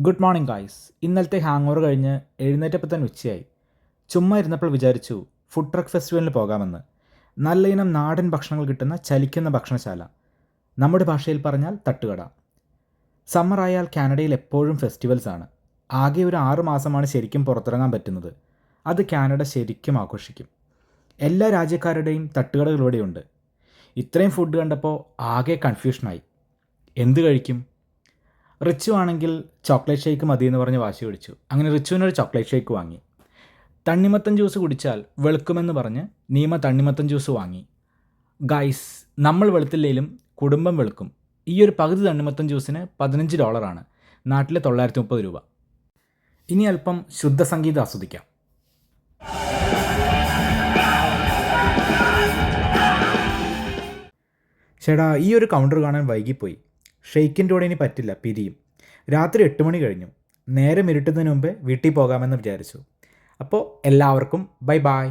Good morning guys ഇന്നലത്തെ hangover കഴിഞ്ഞ് എഴുന്നേറ്റപ്പോൾ തന്നെ ഉച്ചയായി. ചുമ്മാ ഇരുന്നപ്പോൾ വിചാരിച്ചു ഫുഡ് ട്രക്ക് ഫെസ്റ്റിവലിന് പോകാമെന്ന്. നല്ല ഇനം നാടൻ ഭക്ഷണങ്ങൾ കിട്ടുന്ന ചലിക്കുന്ന ഭക്ഷണശാല. നമ്മുടെ ഭാഷയിൽ പറഞ്ഞാൽ തട്ടുകട. സമ്മറായാൽ കാനഡയിൽ എപ്പോഴും ഫെസ്റ്റിവൽസ് ആണ്. ആകെ ഒരു ആറ് മാസമാണ് ശരിക്കും പുറത്തിറങ്ങാൻ പറ്റുന്നത്. അത് കാനഡ ശരിക്കും ആഘോഷിക്കും. എല്ലാ രാജ്യക്കാരുടെയും തട്ടുകടകൾ ഇവിടെയുണ്ട്. ഇത്രയും ഫുഡ് കണ്ടപ്പോൾ ആകെ കൺഫ്യൂഷനായി എന്ത് കഴിക്കും? റിച്ചു ആണെങ്കിൽ ചോക്ലേറ്റ് ഷേക്ക് മതി എന്ന് പറഞ്ഞ് വാശി പിടിച്ചു. അങ്ങനെ റിച്ചുവിനൊരു ചോക്ലേറ്റ് ഷേക്ക് വാങ്ങി. തണ്ണിമത്തൻ ജ്യൂസ് കുടിച്ചാൽ വെളുക്കുമെന്ന് പറഞ്ഞ് നീമ തണ്ണിമത്തൻ ജ്യൂസ് വാങ്ങി. ഗൈസ് നമ്മൾ വെളുത്തില്ലെങ്കിലും കുടുംബം വെളുക്കും. ഈ ഒരു പകുതി തണ്ണിമത്തൻ ജ്യൂസിന് പതിനഞ്ച് ഡോളറാണ് നാട്ടിലെ തൊള്ളായിരത്തി മുപ്പത് രൂപ. ഇനി അല്പം ശുദ്ധ സംഗീതം ആസ്വദിക്കാം. ചേടാ ഈ ഒരു കൗണ്ടർ കാണാൻ വൈകിപ്പോയി. ഷെയ്ക്കിന്റെ കൂടെ ഇനി പറ്റില്ല പിരിയും. രാത്രി എട്ട് മണി കഴിഞ്ഞു. നേരം ഇരുട്ടുന്നതിന് മുമ്പേ വീട്ടിൽ പോകാമെന്ന് വിചാരിച്ചു. അപ്പോൾ എല്ലാവർക്കും ബൈ ബായ്